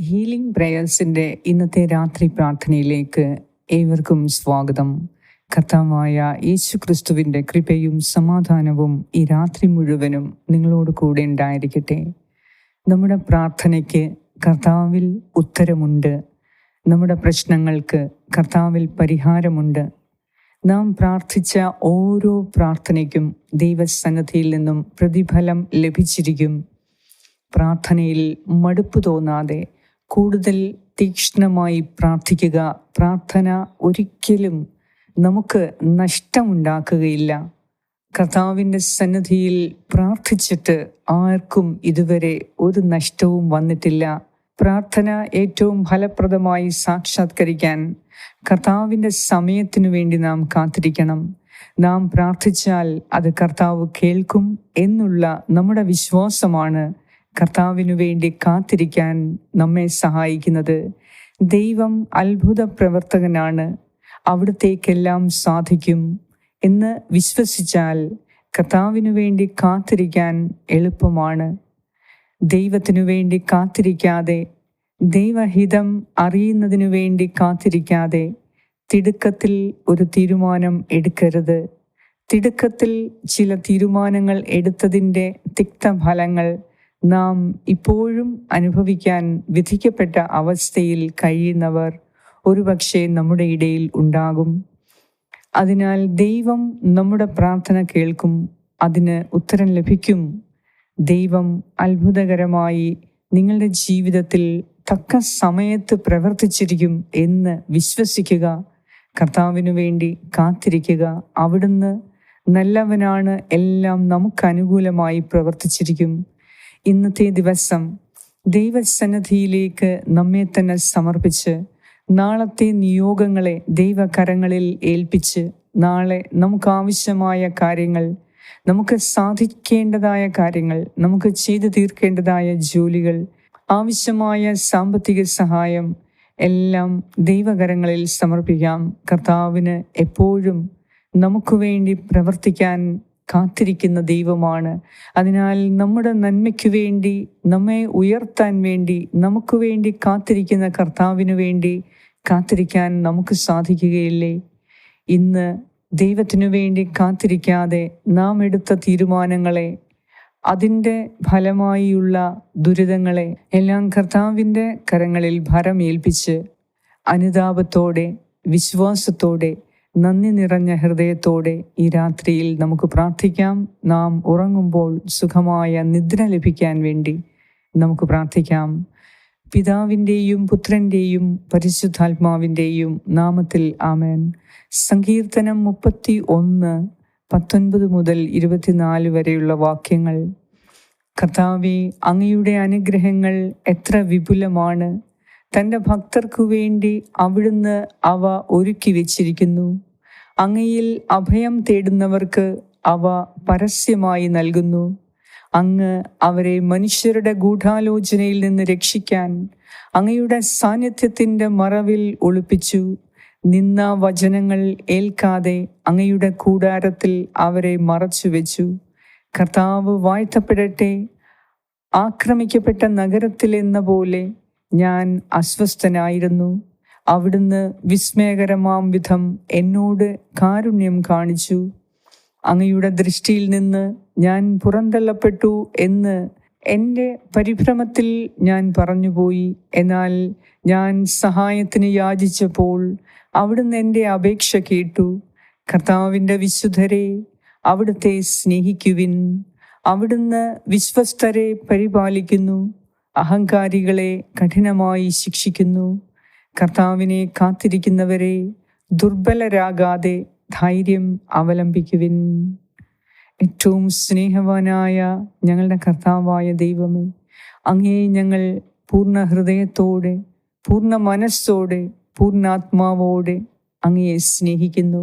Healing പ്രേയേഴ്സിന്റെ ഇന്നത്തെ രാത്രി പ്രാർത്ഥനയിലേക്ക് ഏവർക്കും സ്വാഗതം. കർത്താവായ യേശു ക്രിസ്തുവിന്റെ കൃപയും സമാധാനവും ഈ രാത്രി മുഴുവനും നിങ്ങളോട് കൂടെ ഉണ്ടായിരിക്കട്ടെ. നമ്മുടെ പ്രാർത്ഥനയ്ക്ക് കർത്താവിൽ ഉത്തരമുണ്ട്. നമ്മുടെ പ്രശ്നങ്ങൾക്ക് കർത്താവിൽ പരിഹാരമുണ്ട്. നാം പ്രാർത്ഥിച്ച ഓരോ പ്രാർത്ഥനയ്ക്കും ദൈവസന്നദ്ധിയിൽ നിന്നും പ്രതിഫലം ലഭിച്ചിരിക്കും. പ്രാർത്ഥനയിൽ മടുപ്പ് തോന്നാതെ കൂടുതൽ തീക്ഷ്ണമായി പ്രാർത്ഥിക്കുക. പ്രാർത്ഥന ഒരിക്കലും നമുക്ക് നഷ്ടമുണ്ടാക്കുകയില്ല. കർത്താവിന്റെ സന്നിധിയിൽ പ്രാർത്ഥിച്ചിട്ട് ആർക്കും ഇതുവരെ ഒരു നഷ്ടവും വന്നിട്ടില്ല. പ്രാർത്ഥന ഏറ്റവും ഫലപ്രദമായി സാക്ഷാത്കരിക്കാൻ കർത്താവിന്റെ സമയത്തിനു വേണ്ടി നാം കാത്തിരിക്കണം. നാം പ്രാർത്ഥിച്ചാൽ അത് കർത്താവ് കേൾക്കും എന്നുള്ള നമ്മുടെ വിശ്വാസമാണ് കർത്താവിനു വേണ്ടി കാത്തിരിക്കാൻ നമ്മെ സഹായിക്കുന്നത്. ദൈവം അത്ഭുത പ്രവർത്തകനാണ്. അവിടത്തേക്കെല്ലാം സാധിക്കും എന്ന് വിശ്വസിച്ചാൽ കർത്താവിനു വേണ്ടി കാത്തിരിക്കാൻ എളുപ്പമാണ്. ദൈവത്തിനു വേണ്ടി കാത്തിരിക്കാതെ ദൈവഹിതം അറിയുന്നതിനു വേണ്ടി കാത്തിരിക്കാതെ തിടുക്കത്തിൽ ഒരു തീരുമാനം എടുക്കരുത്. തിടുക്കത്തിൽ ചില തീരുമാനങ്ങൾ എടുത്തതിന്റെ തിക്തഫലങ്ങൾ നാം ഇപ്പോഴും അനുഭവിക്കാൻ വിധിക്കപ്പെട്ട അവസ്ഥയിൽ കഴിയുന്നവർ ഒരുപക്ഷെ നമ്മുടെ ഇടയിൽ ഉണ്ടാകും. അതിനാൽ ദൈവം നമ്മുടെ പ്രാർത്ഥന കേൾക്കും അതിന് ഉത്തരം ലഭിക്കും. ദൈവം അത്ഭുതകരമായി നിങ്ങളുടെ ജീവിതത്തിൽ തക്ക സമയത്ത് പ്രവർത്തിച്ചിരിക്കും എന്ന് വിശ്വസിക്കുക കർത്താവിനു വേണ്ടി കാത്തിരിക്കുക. അവിടുന്ന് നല്ലവനാണ് എല്ലാം നമുക്ക് അനുകൂലമായി പ്രവർത്തിച്ചിരിക്കും. ഇന്നത്തെ ദിവസം ദൈവസന്നദ്ധിയിലേക്ക് നമ്മെ തന്നെ സമർപ്പിച്ച് നാളത്തെ നിയോഗങ്ങളെ ദൈവകരങ്ങളിൽ ഏൽപ്പിച്ച് നാളെ നമുക്ക് ആവശ്യമായ കാര്യങ്ങൾ നമുക്ക് സാധിക്കേണ്ടതായ കാര്യങ്ങൾ നമുക്ക് ചെയ്തു തീർക്കേണ്ടതായ ജോലികൾ ആവശ്യമായ സാമ്പത്തിക സഹായം എല്ലാം ദൈവകരങ്ങളിൽ സമർപ്പിക്കാം. കർത്താവിന് എപ്പോഴും നമുക്ക് വേണ്ടി പ്രവർത്തിക്കാൻ കാത്തിരിക്കുന്ന ദൈവമാണ്. അതിനാൽ നമ്മുടെ നന്മയ്ക്കു വേണ്ടി നമ്മെ ഉയർത്താൻ വേണ്ടി നമുക്ക് വേണ്ടി കാത്തിരിക്കുന്ന കർത്താവിനു വേണ്ടി കാത്തിരിക്കാൻ നമുക്ക് സാധിക്കുകയില്ലേ? ഇന്ന് ദൈവത്തിനു വേണ്ടി കാത്തിരിക്കാതെ നാം എടുത്ത തീരുമാനങ്ങളെ അതിന്റെ ഫലമായുള്ള ദുരിതങ്ങളെ എല്ലാം കർത്താവിന്റെ കരങ്ങളിൽ ഭരമേൽപ്പിച്ച് അനുതാപത്തോടെ വിശ്വാസത്തോടെ നന്ദി നിറഞ്ഞ ഹൃദയത്തോടെ ഈ രാത്രിയിൽ നമുക്ക് പ്രാർത്ഥിക്കാം. നാം ഉറങ്ങുമ്പോൾ സുഖമായ നിദ്ര ലഭിക്കാൻ വേണ്ടി നമുക്ക് പ്രാർത്ഥിക്കാം. പിതാവിന്റെയും പുത്രന്റെയും പരിശുദ്ധാത്മാവിന്റെയും നാമത്തിൽ ആമേൻ. സങ്കീർത്തനം മുപ്പത്തി ഒന്ന് പത്തൊൻപത് മുതൽ ഇരുപത്തിനാല് വരെയുള്ള വാക്യങ്ങൾ. കർത്താവെ അങ്ങയുടെ അനുഗ്രഹങ്ങൾ എത്ര വിപുലമാണ്. തന്റെ ഭക്തർക്കു വേണ്ടി അവിടുന്ന് അവ ഒരുക്കി വച്ചിരിക്കുന്നു. അങ്ങയിൽ അഭയം തേടുന്നവർക്ക് അവ പരസ്യമായി നൽകുന്നു. അങ്ങ് അവരെ മനുഷ്യരുടെ ഗൂഢാലോചനയിൽ നിന്ന് രക്ഷിക്കാൻ അങ്ങയുടെ സാന്നിധ്യത്തിന്റെ മറവിൽ ഒളിപ്പിച്ചു. നിന്ന വചനങ്ങൾ ഏൽക്കാതെ അങ്ങയുടെ കൂടാരത്തിൽ അവരെ മറച്ചു വെച്ചു. കർത്താവ് വാഴ്ത്തപ്പെടട്ടെ. ആക്രമിക്കപ്പെട്ട നഗരത്തിൽ എന്ന പോലെ ഞാൻ അസ്വസ്ഥനായിരുന്നു. അവിടുന്ന് വിസ്മയകരമാം വിധം എന്നോട് കാരുണ്യം കാണിച്ചു. അങ്ങയുടെ ദൃഷ്ടിയിൽ നിന്ന് ഞാൻ പുറന്തള്ളപ്പെട്ടു എന്ന് എന്റെ പരിഭ്രമത്തിൽ ഞാൻ പറഞ്ഞുപോയി. എന്നാൽ ഞാൻ സഹായത്തിന് യാചിച്ചപ്പോൾ അവിടുന്ന് എന്റെ അപേക്ഷ കേട്ടു. കർത്താവിന്റെ വിശുദ്ധരെ അവിടുത്തെ സ്നേഹിക്കുവിൻ. അവിടുന്ന് വിശ്വസ്തരെ പരിപാലിക്കുന്നു. അഹങ്കാരികളെ കഠിനമായി ശിക്ഷിക്കുന്നു. കർത്താവിനെ കാത്തിരിക്കുന്നവരെ ദുർബലരാകാതെ ധൈര്യം അവലംബിക്കുവിൻ. ഏറ്റവും സ്നേഹവാനായ ഞങ്ങളുടെ കർത്താവായ ദൈവമേ അങ്ങേ ഞങ്ങൾ പൂർണ ഹൃദയത്തോടെ പൂർണ മനസ്സോടെ പൂർണാത്മാവോടെ അങ്ങയെ സ്നേഹിക്കുന്നു.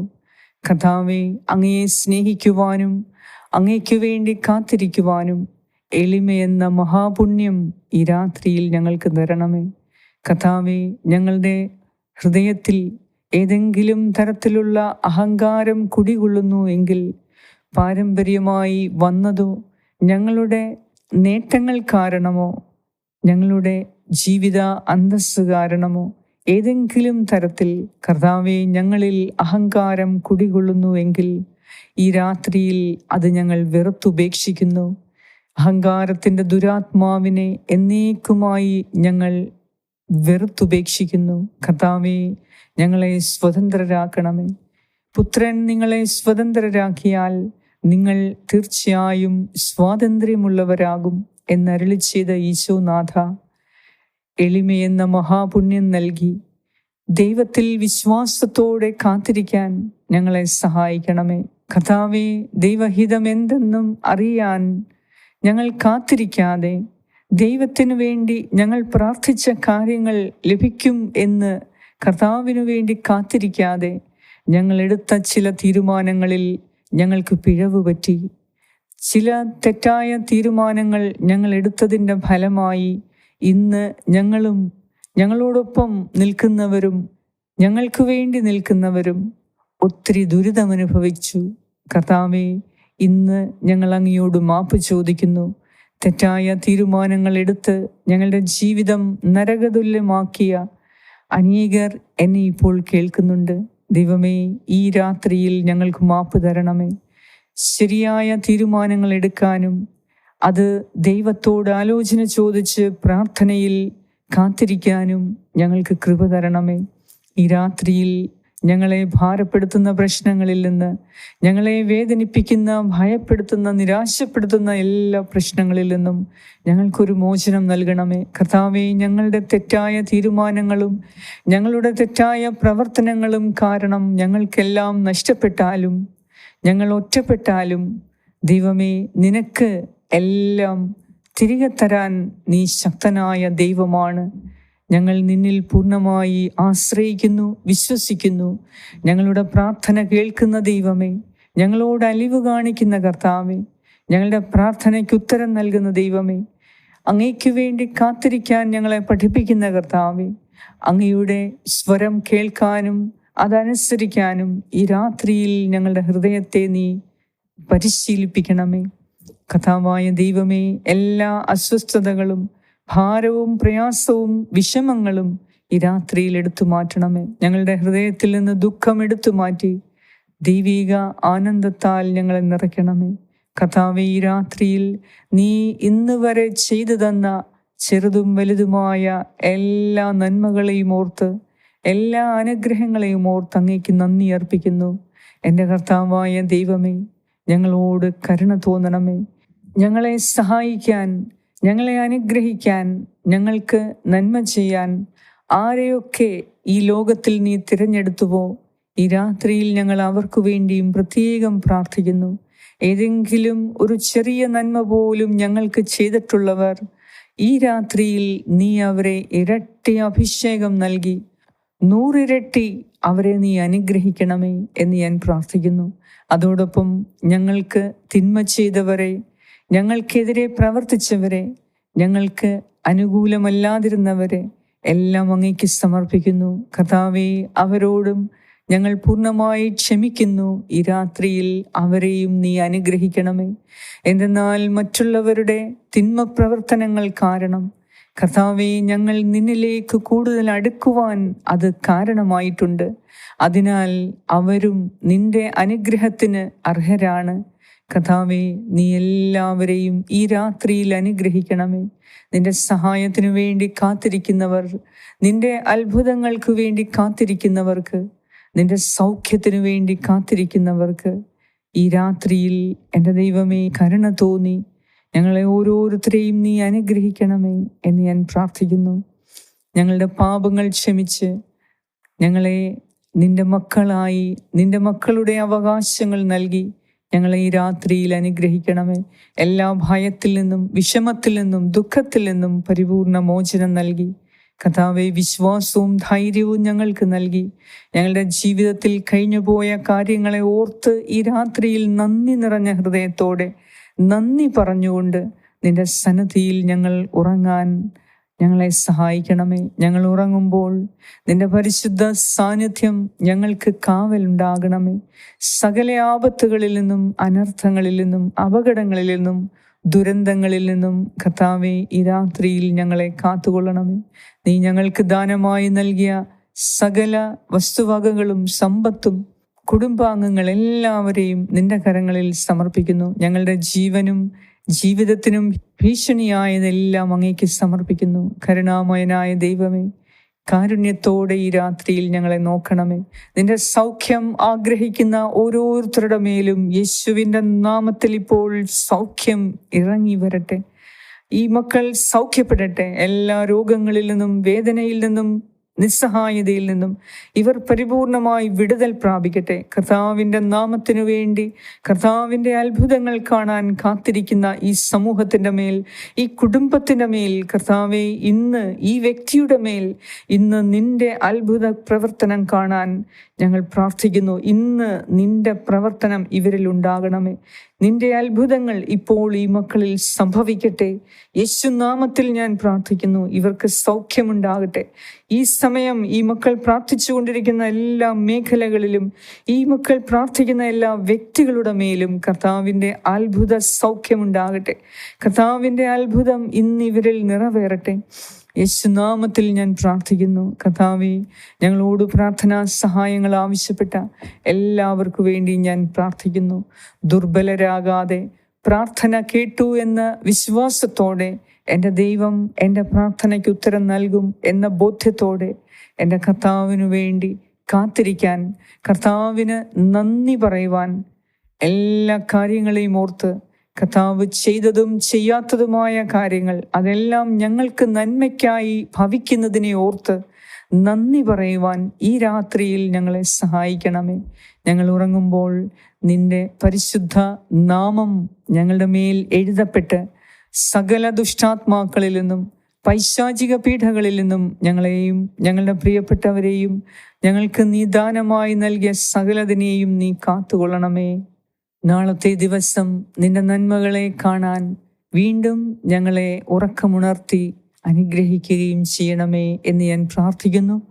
കർത്താവെ അങ്ങയെ സ്നേഹിക്കുവാനും അങ്ങയ്ക്കു വേണ്ടി കാത്തിരിക്കുവാനും എളിമയെന്ന മഹാപുണ്യം ഈ രാത്രിയിൽ ഞങ്ങൾക്ക് തരണമേ. കഥാവെ ഞങ്ങളുടെ ഹൃദയത്തിൽ ഏതെങ്കിലും തരത്തിലുള്ള അഹങ്കാരം കുടികൊള്ളുന്നു എങ്കിൽ പാരമ്പര്യമായി വന്നതോ ഞങ്ങളുടെ നേട്ടങ്ങൾ കാരണമോ ഞങ്ങളുടെ ജീവിത അന്തസ് കാരണമോ ഏതെങ്കിലും തരത്തിൽ കർത്താവെ ഞങ്ങളിൽ അഹങ്കാരം കുടികൊള്ളുന്നുവെങ്കിൽ ഈ രാത്രിയിൽ അത് ഞങ്ങൾ വെറുത്തുപേക്ഷിക്കുന്നു. അഹങ്കാരത്തിന്റെ ദുരാത്മാവിനെ എന്നേക്കുമായി ഞങ്ങൾ വെറുത്തുപേക്ഷിക്കുന്നു. കർത്താവെ ഞങ്ങളെ സ്വതന്ത്രരാക്കണമേ. പുത്രൻ നിങ്ങളെ സ്വതന്ത്രരാക്കിയാൽ നിങ്ങൾ തീർച്ചയായും സ്വാതന്ത്ര്യമുള്ളവരാകും എന്നരുളി ചെയ്ത ഈശോനാഥ എളിമയെന്ന മഹാപുണ്യം നൽകി ദൈവത്തിൽ വിശ്വാസത്തോടെ കാത്തിരിക്കാൻ ഞങ്ങളെ സഹായിക്കണമേ. കഥാവെ ദൈവഹിതം എന്തെന്നും അറിയാൻ ഞങ്ങൾ കാത്തിരിക്കാതെ ദൈവത്തിനു വേണ്ടി ഞങ്ങൾ പ്രാർത്ഥിച്ച കാര്യങ്ങൾ ലഭിക്കും എന്ന് കർത്താവിനു വേണ്ടി കാത്തിരിക്കാതെ ഞങ്ങൾ എടുത്ത ചില തീരുമാനങ്ങളിൽ ഞങ്ങൾക്ക് പിഴവ് പറ്റി. ചില തെറ്റായ തീരുമാനങ്ങൾ ഞങ്ങൾ എടുത്തതിന്റെ ഫലമായി ഇന്ന് ഞങ്ങളും ഞങ്ങളോടൊപ്പം നിൽക്കുന്നവരും ഞങ്ങൾക്ക് വേണ്ടി നിൽക്കുന്നവരും ഒത്തിരി ദുരിതമനുഭവിച്ചു. കർത്താവെ ഇന്ന് ഞങ്ങൾ അങ്ങയോട് മാപ്പ് ചോദിക്കുന്നു. തെറ്റായ തീരുമാനങ്ങൾ എടുത്ത് ഞങ്ങളുടെ ജീവിതം നരകതുല്യമാക്കിയ അനേകർ എന്നെ ഇപ്പോൾ കേൾക്കുന്നുണ്ട്. ദൈവമേ ഈ രാത്രിയിൽ ഞങ്ങൾക്ക് മാപ്പ് തരണമേ. ശരിയായ തീരുമാനങ്ങൾ എടുക്കാനും അത് ദൈവത്തോട് ആലോചന ചോദിച്ച് പ്രാർത്ഥനയിൽ കാത്തിരിക്കാനും ഞങ്ങൾക്ക് കൃപ തരണമേ. ഈ രാത്രിയിൽ ഞങ്ങളെ ഭാരപ്പെടുത്തുന്ന പ്രശ്നങ്ങളിൽ നിന്ന് ഞങ്ങളെ വേദനിപ്പിക്കുന്ന ഭയപ്പെടുത്തുന്ന നിരാശപ്പെടുത്തുന്ന എല്ലാ പ്രശ്നങ്ങളിൽ നിന്നും ഞങ്ങൾക്കൊരു മോചനം നൽകണമേ. കർത്താവെ ഞങ്ങളുടെ തെറ്റായ തീരുമാനങ്ങളും ഞങ്ങളുടെ തെറ്റായ പ്രവർത്തനങ്ങളും കാരണം ഞങ്ങൾക്കെല്ലാം നഷ്ടപ്പെട്ടാലും ഞങ്ങൾ ഒറ്റപ്പെട്ടാലും ദൈവമേ നിനക്ക് എല്ലാം തിരികെ തരാൻ നീ ശക്തനായ ദൈവമാണ്. ഞങ്ങൾ നിന്നിൽ പൂർണമായി ആശ്രയിക്കുന്നു വിശ്വസിക്കുന്നു. ഞങ്ങളുടെ പ്രാർത്ഥന കേൾക്കുന്ന ദൈവമേ ഞങ്ങളോട് അലിവ് കാണിക്കുന്ന കർത്താവേ ഞങ്ങളുടെ പ്രാർത്ഥനയ്ക്ക് ഉത്തരം നൽകുന്ന ദൈവമേ അങ്ങയ്ക്ക് വേണ്ടി കാത്തിരിക്കാൻ ഞങ്ങളെ പഠിപ്പിക്കുന്ന കർത്താവേ അങ്ങയുടെ സ്വരം കേൾക്കാനും അതനുസരിക്കാനും ഈ രാത്രിയിൽ ഞങ്ങളുടെ ഹൃദയത്തെ നീ പരിശീലിപ്പിക്കണമേ. കഥാവായ ദൈവമേ എല്ലാ അസ്വസ്ഥതകളും ഭാരവും പ്രയാസവും വിഷമങ്ങളും ഈ രാത്രിയിൽ എടുത്തു മാറ്റണമേ. ഞങ്ങളുടെ ഹൃദയത്തിൽ നിന്ന് ദുഃഖം എടുത്തു മാറ്റി ദൈവിക ആനന്ദത്താൽ ഞങ്ങളെ നിറയ്ക്കണമേ. കഥാവ് ഈ രാത്രിയിൽ നീ ഇന്ന് വരെ ചെയ്തു തന്ന ചെറുതും വലുതുമായ എല്ലാ നന്മകളെയും ഓർത്ത് എല്ലാ അനുഗ്രഹങ്ങളെയും ഓർത്ത് അങ്ങേക്ക് നന്ദി അർപ്പിക്കുന്നു. എന്റെ കർത്താവായ ദൈവമേ ഞങ്ങളോട് കരുണ തോന്നണമേ. ഞങ്ങളെ സഹായിക്കാൻ ഞങ്ങളെ അനുഗ്രഹിക്കാൻ ഞങ്ങൾക്ക് നന്മ ചെയ്യാൻ ആരെയൊക്കെ ഈ ലോകത്തിൽ നീ തിരഞ്ഞെടുത്തുവോ ഈ രാത്രിയിൽ ഞങ്ങൾ അവർക്ക് വേണ്ടിയും പ്രത്യേകം പ്രാർത്ഥിക്കുന്നു. ഏതെങ്കിലും ഒരു ചെറിയ നന്മ പോലും ഞങ്ങൾക്ക് ചെയ്തിട്ടുള്ളവർ ഈ രാത്രിയിൽ നീ അവരെ ഇരട്ടി അഭിഷേകം നൽകി നൂറിരട്ടി അവരെ നീ അനുഗ്രഹിക്കണമേ എന്ന് ഞാൻ പ്രാർത്ഥിക്കുന്നു. അതോടൊപ്പം ഞങ്ങൾക്ക് തിന്മ ചെയ്തവരെ ഞങ്ങൾക്കെതിരെ പ്രവർത്തിച്ചവരെ ഞങ്ങൾക്ക് അനുകൂലമല്ലാതിരുന്നവരെ എല്ലാം അങ്ങേക്ക് സമർപ്പിക്കുന്നു. കഥാവെ അവരോടും ഞങ്ങൾ പൂർണമായി ക്ഷമിക്കുന്നു. ഈ രാത്രിയിൽ അവരെയും നീ അനുഗ്രഹിക്കണമേ. എന്തെന്നാൽ മറ്റുള്ളവരുടെ തിന്മ പ്രവർത്തനങ്ങൾ കാരണം കർത്താവെ ഞങ്ങൾ നിന്നിലേക്ക് കൂടുതൽ അടുക്കുവാൻ അത് കാരണമായിട്ടുണ്ട്. അതിനാൽ അവരും നിന്റെ അനുഗ്രഹത്തിന് അർഹരാണ്. കഥാവെ നീ എല്ലാവരെയും ഈ രാത്രിയിൽ അനുഗ്രഹിക്കണമേ. നിന്റെ സഹായത്തിനു വേണ്ടി കാത്തിരിക്കുന്നവർ നിന്റെ അത്ഭുതങ്ങൾക്ക് വേണ്ടി കാത്തിരിക്കുന്നവർക്ക് നിന്റെ സൗഖ്യത്തിനു വേണ്ടി കാത്തിരിക്കുന്നവർക്ക് ഈ രാത്രിയിൽ എന്റെ ദൈവമേ കരുണ തോന്നി. ഞങ്ങളെ ഓരോരുത്തരെയും നീ അനുഗ്രഹിക്കണമേ എന്ന് ഞാൻ പ്രാർത്ഥിക്കുന്നു. ഞങ്ങളുടെ പാപങ്ങൾ ക്ഷമിച്ച് ഞങ്ങളെ നിന്റെ മക്കളായി നിന്റെ മക്കളുടെ അവകാശങ്ങൾ നൽകി. ഞങ്ങളെ ഈ രാത്രിയിൽ അനുഗ്രഹിക്കണമേ. എല്ലാ ഭയത്തിൽ നിന്നും വിഷമത്തിൽ നിന്നും ദുഃഖത്തിൽ നിന്നും പരിപൂർണ മോചനം നൽകി. കഥാവെ വിശ്വാസവും ധൈര്യവും ഞങ്ങൾക്ക് നൽകി. ഞങ്ങളുടെ ജീവിതത്തിൽ കഴിഞ്ഞുപോയ കാര്യങ്ങളെ ഓർത്ത് ഈ രാത്രിയിൽ നന്ദി നിറഞ്ഞ ഹൃദയത്തോടെ നന്ദി പറഞ്ഞുകൊണ്ട് നിന്റെ സന്നദ്ധിയിൽ ഞങ്ങൾ ഉറങ്ങാൻ ഞങ്ങളെ സഹായിക്കണമേ. ഞങ്ങൾ ഉറങ്ങുമ്പോൾ നിന്റെ പരിശുദ്ധ സാന്നിധ്യം ഞങ്ങൾക്ക് കാവലുണ്ടാകണമേ സകല ആപത്തുകളിൽ നിന്നും അനർത്ഥങ്ങളിൽ നിന്നും അപകടങ്ങളിൽ നിന്നും ദുരന്തങ്ങളിൽ നിന്നും കർത്താവെ ഈ രാത്രിയിൽ ഞങ്ങളെ കാത്തുകൊള്ളണമേ. നീ ഞങ്ങൾക്ക് ദാനമായി നൽകിയ സകല വസ്തുവകകളും സമ്പത്തും കുടുംബാംഗങ്ങൾ എല്ലാവരെയും നിന്റെ കരങ്ങളിൽ സമർപ്പിക്കുന്നു. ഞങ്ങളുടെ ജീവനും ജീവിതത്തിനും ഭീഷണിയായതെല്ലാം അങ്ങേക്ക് സമർപ്പിക്കുന്നു. കരുണാമയനായ ദൈവമേ കാരുണ്യത്തോടെ ഈ രാത്രിയിൽ ഞങ്ങളെ നോക്കണമേ. നിന്റെ സൗഖ്യം ആഗ്രഹിക്കുന്ന ഓരോരുത്തരുടെ മേലും യേശുവിന്റെ നാമത്തിൽ ഇപ്പോൾ സൗഖ്യം ഇറങ്ങി വരട്ടെ. ഈ മക്കൾ സൗഖ്യപ്പെടട്ടെ. എല്ലാ രോഗങ്ങളിൽ നിന്നും വേദനയിൽ നിന്നും നിസ്സഹായതയിൽ നിന്നും ഇവർ പരിപൂർണമായി വിടുതൽ പ്രാപിക്കട്ടെ. കർത്താവിന്റെ നാമത്തിനു വേണ്ടി കർത്താവിന്റെ അത്ഭുതങ്ങൾ കാണാൻ കാത്തിരിക്കുന്ന ഈ സമൂഹത്തിന്റെ മേൽ ഈ കുടുംബത്തിന്റെ മേൽ കർത്താവെ ഇന്ന് ഈ വ്യക്തിയുടെ മേൽ ഇന്ന് നിന്റെ അത്ഭുത പ്രവർത്തനം കാണാൻ ഞങ്ങൾ പ്രാർത്ഥിക്കുന്നു. ഇന്ന് നിന്റെ പ്രവർത്തനം ഇവരിൽ ഉണ്ടാകണമേ. നിന്റെ അത്ഭുതങ്ങൾ ഇപ്പോൾ ഈ മക്കളിൽ സംഭവിക്കട്ടെ. യേശുനാമത്തിൽ ഞാൻ പ്രാർത്ഥിക്കുന്നു ഇവർക്ക് സൗഖ്യമുണ്ടാകട്ടെ. ഈ സമയം ഈ മക്കൾ പ്രാർത്ഥിച്ചുകൊണ്ടിരിക്കുന്ന എല്ലാ മേഖലകളിലും ഈ മക്കൾ പ്രാർത്ഥിക്കുന്ന എല്ലാ വ്യക്തികളുടെ മേലും കർത്താവിന്റെ അത്ഭുത സൗഖ്യമുണ്ടാകട്ടെ. കർത്താവിന്റെ അത്ഭുതം ഇന്ന് ഇവരിൽ നിറവേറട്ടെ. യേശുനാമത്തിൽ ഞാൻ പ്രാർത്ഥിക്കുന്നു. കഥാവി ഞങ്ങളോട് പ്രാർത്ഥനാ സഹായങ്ങൾ ആവശ്യപ്പെട്ട എല്ലാവർക്കു വേണ്ടി ഞാൻ പ്രാർത്ഥിക്കുന്നു. ദുർബലരാകാതെ പ്രാർത്ഥന കേട്ടു എന്ന വിശ്വാസത്തോടെ എന്റെ ദൈവം എന്റെ പ്രാർത്ഥനയ്ക്ക് ഉത്തരം നൽകും എന്ന ബോധ്യത്തോടെ എന്റെ കർത്താവിനു വേണ്ടി കാത്തിരിക്കാൻ കർത്താവിന് നന്ദി പറയുവാൻ എല്ലാ കാര്യങ്ങളെയും ഓർത്ത് കർത്താവ് ചെയ്തതും ചെയ്യാത്തതുമായ കാര്യങ്ങൾ അതെല്ലാം ഞങ്ങൾക്ക് നന്മയ്ക്കായി ഭവിക്കുന്നതിനെ ഓർത്ത് നന്ദി പറയുവാൻ ഈ രാത്രിയിൽ ഞങ്ങളെ സഹായിക്കണമേ. ഞങ്ങൾ ഉറങ്ങുമ്പോൾ നിന്റെ പരിശുദ്ധ നാമം ഞങ്ങളുടെ മേൽ എഴുതപ്പെട്ട് സകല ദുഷ്ടാത്മാക്കളിൽ നിന്നും പൈശാചിക പീഠകളിൽ നിന്നും ഞങ്ങളെയും ഞങ്ങളുടെ പ്രിയപ്പെട്ടവരെയും ഞങ്ങൾക്ക് നീ ദാനമായി നൽകിയ സകലതിനെയും നീ കാത്തുകൊള്ളണമേ. നാളത്തെ ദിവസം നിന്റെ നന്മകളെ കാണാൻ വീണ്ടും ഞങ്ങളെ ഉറക്കമുണർത്തി അനുഗ്രഹിക്കുകയും ചെയ്യണമേ എന്ന് ഞാൻ പ്രാർത്ഥിക്കുന്നു.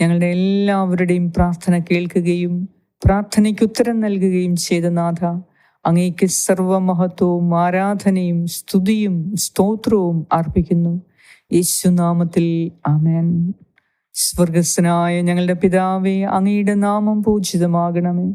ഞങ്ങളുടെ എല്ലാവരുടെയും പ്രാർത്ഥന കേൾക്കുകയും പ്രാർത്ഥനയ്ക്ക് ഉത്തരം നൽകുകയും ചെയ്ത നാഥ അങ്ങേക്ക് സർവമഹത്വവും ആരാധനയും സ്തുതിയും സ്തോത്രവും അർപ്പിക്കുന്നു. യേശുനാമത്തിൽ ആമേൻ. സ്വർഗസ്സനായ ഞങ്ങളുടെ പിതാവേ അങ്ങയുടെ നാമം പൂജിതമാകണമേ.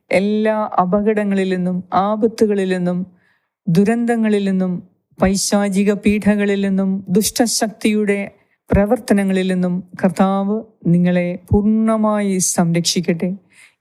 എല്ലാ അപകടങ്ങളിൽ നിന്നും ആപത്തുകളിൽ നിന്നും ദുരന്തങ്ങളിൽ നിന്നും പൈശാചിക പീഠകളിൽ നിന്നും ദുഷ്ടശക്തിയുടെ പ്രവർത്തനങ്ങളിൽ നിന്നും കർത്താവ് നിങ്ങളെ പൂർണമായി സംരക്ഷിക്കട്ടെ.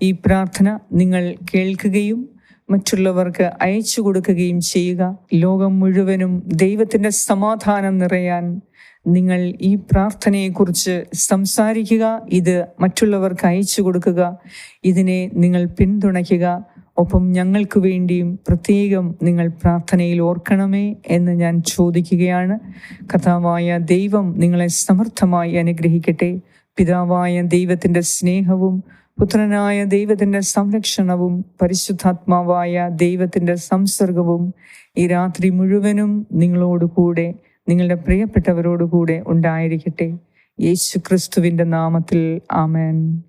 ഈ പ്രാർത്ഥന നിങ്ങൾ കേൾക്കുകയും മറ്റുള്ളവർക്ക് അയച്ചു കൊടുക്കുകയും ചെയ്യുക. ലോകം മുഴുവനും ദൈവത്തിന്റെ സമാധാനം നിറയാൻ നിങ്ങൾ ഈ പ്രാർത്ഥനയെക്കുറിച്ച് സംസാരിക്കുക ഇത് മറ്റുള്ളവർക്ക് അയച്ചു കൊടുക്കുക ഇതിനെ നിങ്ങൾ പിന്തുണയ്ക്കുക. ഒപ്പം ഞങ്ങൾക്ക് വേണ്ടിയും പ്രത്യേകം നിങ്ങൾ പ്രാർത്ഥനയിൽ ഓർക്കണമേ എന്ന് ഞാൻ ചോദിക്കുകയാണ്. കഥാവായ ദൈവം നിങ്ങളെ സമർത്ഥമായി അനുഗ്രഹിക്കട്ടെ. പിതാവായ ദൈവത്തിന്റെ സ്നേഹവും പുത്രനായ ദൈവത്തിന്റെ സംരക്ഷണവും പരിശുദ്ധാത്മാവായ ദൈവത്തിന്റെ സംസർഗവും ഈ രാത്രി മുഴുവനും നിങ്ങളോടുകൂടെ കൂടെ നിങ്ങളുടെ പ്രിയപ്പെട്ടവരോടുകൂടെ ഉണ്ടായിരിക്കട്ടെ. യേശു ക്രിസ്തുവിന്റെ നാമത്തിൽ ആമേൻ.